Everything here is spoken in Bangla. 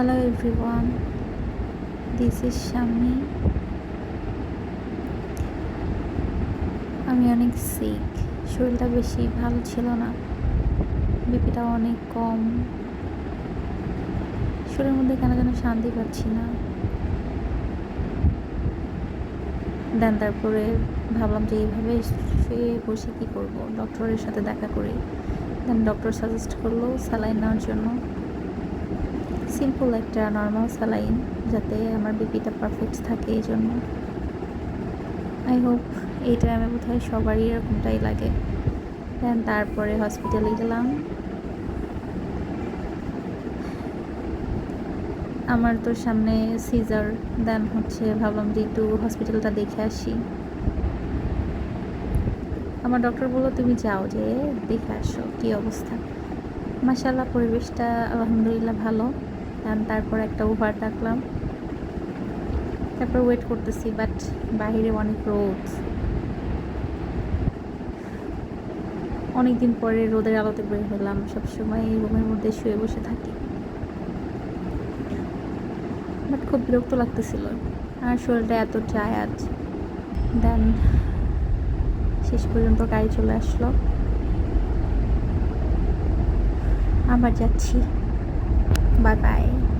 Hello everyone this is Shami আমি অনেক সিক শরীরটা বেশি ভালো ছিল না। বিপিটা অনেক কম। শরীরের মধ্যে কেন যেন শান্তি পাচ্ছি না। দেন তারপরে ভাবলাম যে এইভাবে শুয়ে বসে কী করব? ডক্টরের সাথে দেখা করি। দেন ডক্টর সাজেস্ট করল স্যালাইন নেওয়ার জন্য। সিম্পল একটা নর্মাল স্যালাইন যাতে আমার বিপিটা পারফেক্ট থাকে এই জন্য আই হোপ এই টাইমে বোধহয় সবারই এরকমটাই লাগে। দেন তারপরে হসপিটালে গেলাম। আমার তো সামনে সিজার দেন হচ্ছে ভাবলাম যে একটু হসপিটালটা দেখে আসি। আমার ডক্টর বলল, তুমি যাও যে দেখে আসো কী অবস্থা? মাসাল্লাহ পরিবেশটা আলহামদুলিল্লাহ ভালো। দেন তারপর একটা ওভার ডাকলাম তারপর ওয়েট করতেছি বাট বাইরে অনেক রোদ অনেক দিন পরে রোদের আলোতে বের হলাম। সবসময় এই রুমের মধ্যে শুয়ে বসে থাকি। বাট খুব বিরক্ত লাগতেছিল। আর শরীরটা এত চায় টায়ার্ড দেন শেষ পর্যন্ত গাড়ি চলে আসলো। আবার যাচ্ছি। 拜拜。